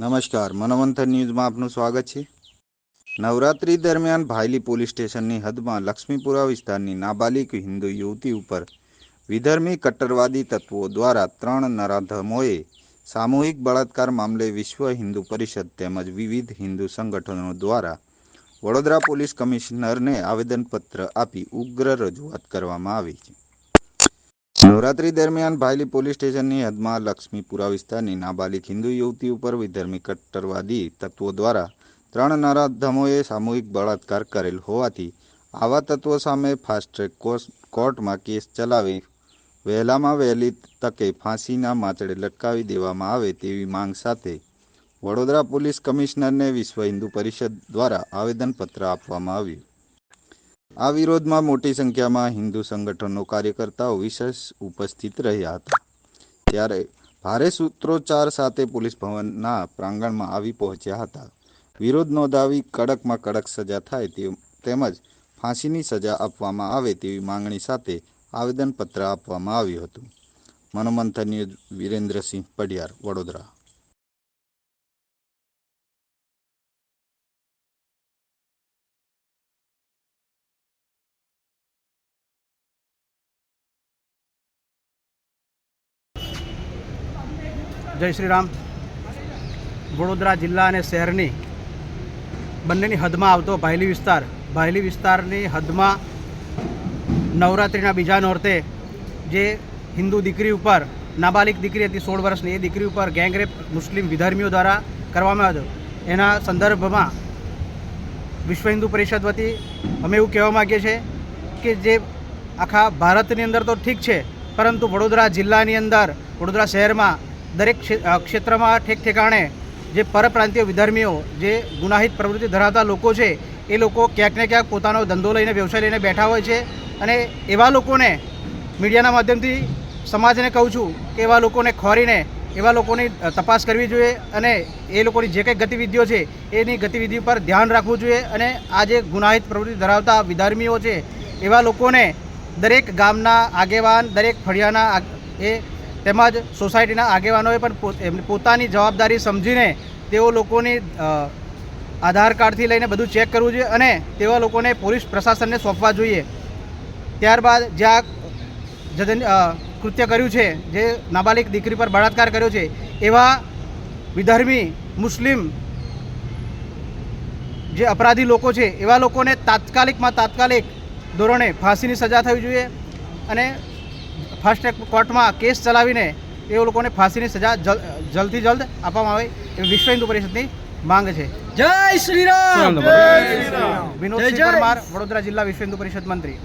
નમસ્કાર, મનોમંથન ન્યૂઝમાં આપનું સ્વાગત છે. નવરાત્રી દરમિયાન ભાયલી પોલીસ સ્ટેશનની હદમાં લક્ષ્મીપુરા વિસ્તારની નાબાલિગ હિન્દુ યુવતી ઉપર વિધર્મી કટ્ટરવાદી તત્વો દ્વારા ત્રણ નરાધમોએ સામૂહિક બળાત્કાર મામલે વિશ્વ હિન્દુ પરિષદ તેમજ વિવિધ હિન્દુ સંગઠનો દ્વારા વડોદરા પોલીસ કમિશનરને આવેદનપત્ર આપી ઉગ્ર રજૂઆત કરવામાં આવી છે. નવરાત્રી દરમિયાન ભાયલી પોલીસ સ્ટેશનની હદમાં લક્ષ્મીપુરા વિસ્તારની નાબાલિક હિન્દુ યુવતી ઉપર વિધર્મી કટ્ટરવાદી તત્વો દ્વારા ત્રણ નરાધમોએ સામૂહિક બળાત્કાર કરેલ હોવાથી આવા તત્વો સામે ફાસ્ટ ટ્રેક કોર્ટમાં કેસ ચલાવી વહેલામાં વહેલી તકે ફાંસીના માચડે લટકાવી દેવામાં આવે તેવી માંગ સાથે વડોદરા પોલીસ કમિશનરને વિશ્વ હિન્દુ પરિષદ દ્વારા આવેદનપત્ર આપવામાં આવ્યું. આ વિરોધમાં મોટી સંખ્યામાં હિન્દુ સંગઠનો કાર્યકર્તાઓ વિશેષ ઉપસ્થિત રહ્યા હતા. ત્યારે ભારે સૂત્રોચ્ચાર સાથે પોલીસ ભવનના પ્રાંગણમાં આવી પહોંચ્યા હતા. વિરોધ નોંધાવી કડકમાં કડક સજા થાય તે તેમજ ફાંસીની સજા આપવામાં આવે તેવી માંગણી સાથે આવેદનપત્ર આપવામાં આવ્યું હતું. મનોમંથન ન્યૂઝ વિરેન્દ્રસિંહ પડિયાર વડોદરા. જય શ્રી રામ વડોદરા જિલ્લા અને શહેરની બંનેની હદમાં આવતો ભાયલી વિસ્તાર. ભાયલી વિસ્તારની હદમાં નવરાત્રિના બીજા નોરતે જે હિન્દુ દીકરી ઉપર, નાબાલિક દીકરી હતી સોળ વર્ષની, એ દીકરી ઉપર ગેંગરેપ મુસ્લિમ વિધર્મીઓ દ્વારા કરવામાં આવ્યો એના સંદર્ભમાં વિશ્વ હિન્દુ પરિષદ વતી અમે એવું કહેવા માગીએ છીએ કે જે આખા ભારતની અંદર તો ઠીક છે, પરંતુ વડોદરા જિલ્લાની અંદર, વડોદરા શહેરમાં દરેક ક્ષેત્રમાં ઠેક ઠેકાણે જે પરપ્રાંતીય વિધર્મીઓ, જે ગુનાહિત પ્રવૃત્તિ ધરાવતા લોકો છે, એ લોકો ક્યાંક ને ક્યાંક પોતાનો ધંધો લઈને, વ્યવસાય લઈને બેઠા હોય છે અને એવા લોકોને મીડિયાના માધ્યમથી સમાજને કહું છું કે એવા લોકોને ખોરીને, એવા લોકોની તપાસ કરવી જોઈએ અને એ લોકોની જે કંઈ ગતિવિધિઓ છે, એની ગતિવિધિ પર ધ્યાન રાખવું જોઈએ અને આ જે ગુનાહિત પ્રવૃત્તિ ધરાવતા વિધર્મીઓ છે, એવા લોકોને દરેક ગામના આગેવાન, દરેક ફળિયાના એ તેમજ સોસાયટીના આગેવાનોએ પણ પોત- પોતાની જવાબદારી સમજીને તેઓ લોકોની આધાર કાર્ડથી લઈને બધું ચેક કરવું જોઈએ અને તેવા લોકોને પોલીસ પ્રશાસનને સોંપવા જોઈએ. ત્યારબાદ જ્યાં જધન અ, કૃત્ય કર્યું છે જે નાબાલિગ દીકરી પર બળાત્કાર કર્યો છે એવા વિધર્મી મુસ્લિમ જે અપરાધી લોકો છે એવા લોકોને તાત્કાલિકમાં તાત્કાલિક ધોરણે ફાંસીની સજા થવી જોઈએ અને ફાસ્ટ ટ્રેક કોર્ટમાં કેસ ચલાવીને એ લોકોને ફાંસીની સજા જલ- જલ્દથી જલ્દ આપવામાં આવે એવી વિશ્વ હિન્દુ પરિષદની માંગ છે. જય શ્રી રામ! વિનોદ. પરમાર વડોદરા જિલ્લા વિશ્વ હિન્દુ પરિષદ મંત્રી.